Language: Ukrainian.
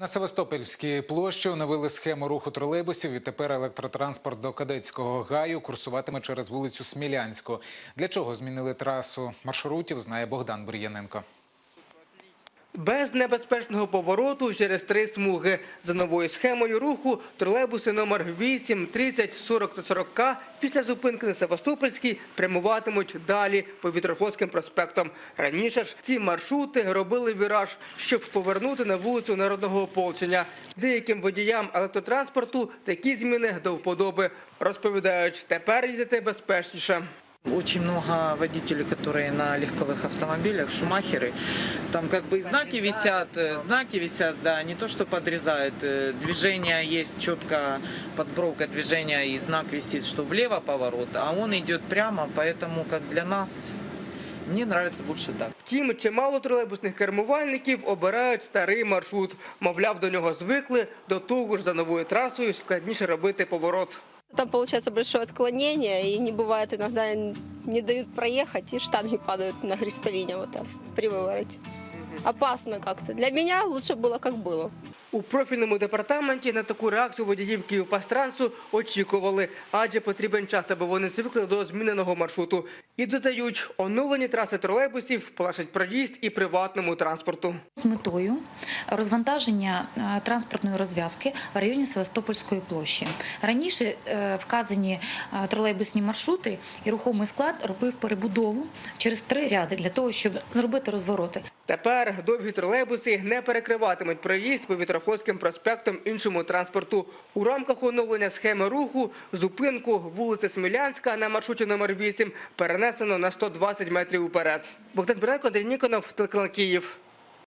На Севастопольській площі оновили схему руху тролейбусів. і тепер електротранспорт до Кадетського гаю курсуватиме через вулицю Смілянську. Для чого змінили трасу маршрутів, знає Богдан Бур'яненко. Без небезпечного повороту через три смуги. За новою схемою руху тролейбуси номер 8, 30, 40 та 40 після зупинки на Севастопольській прямуватимуть далі по Вітрофлотським проспектам. Раніше ж ці маршрути робили віраж, щоб повернути на вулицю Народного ополчення. Деяким водіям електротранспорту такі зміни до вподоби. Розповідають, тепер їздити безпечніше. Очень много водителей, которые на легковых автомобилях, шумахеры. Там как бы и знаки висят, э, знаки висят, да, не то что подрезают. э, Движение есть четко, подбровка движения и знак висит, что влево поворот, а он идет прямо, поэтому как для нас, мне нравится больше так. Втім, чимало тролейбусних кермувальників обирають старий маршрут. Мовляв, до нього звикли, до того ж за новою трасою складніше робити поворот. Там получается большое отклонение, и не бывает иногда не дают проехать, и штанги падают на крестовине вот там при вывороте. Опасно как-то. Для меня лучше было, как было. У профільному департаменті на таку реакцію водіїв Київпастрансу очікували, адже потрібен час, аби вони звикли до зміненого маршруту. І додають, оновлені траси тролейбусів полегшать проїзд і приватному транспорту. з метою розвантаження е, транспортної розв'язки в районі Севастопольської площі. Раніше е, вказані е, тролейбусні маршрути і рухомий склад робив перебудову через три ряди для того, щоб зробити розвороти. Тепер довгі тролейбуси не перекриватимуть проїзд по Вітрофлотським проспектом іншому транспорту. У рамках оновлення схеми руху зупинку вулиця Смілянська на маршруті номер 8 перенесено на 120 метрів уперед. Богдан Бренко, Андрій Ніконов, телеканал Київ.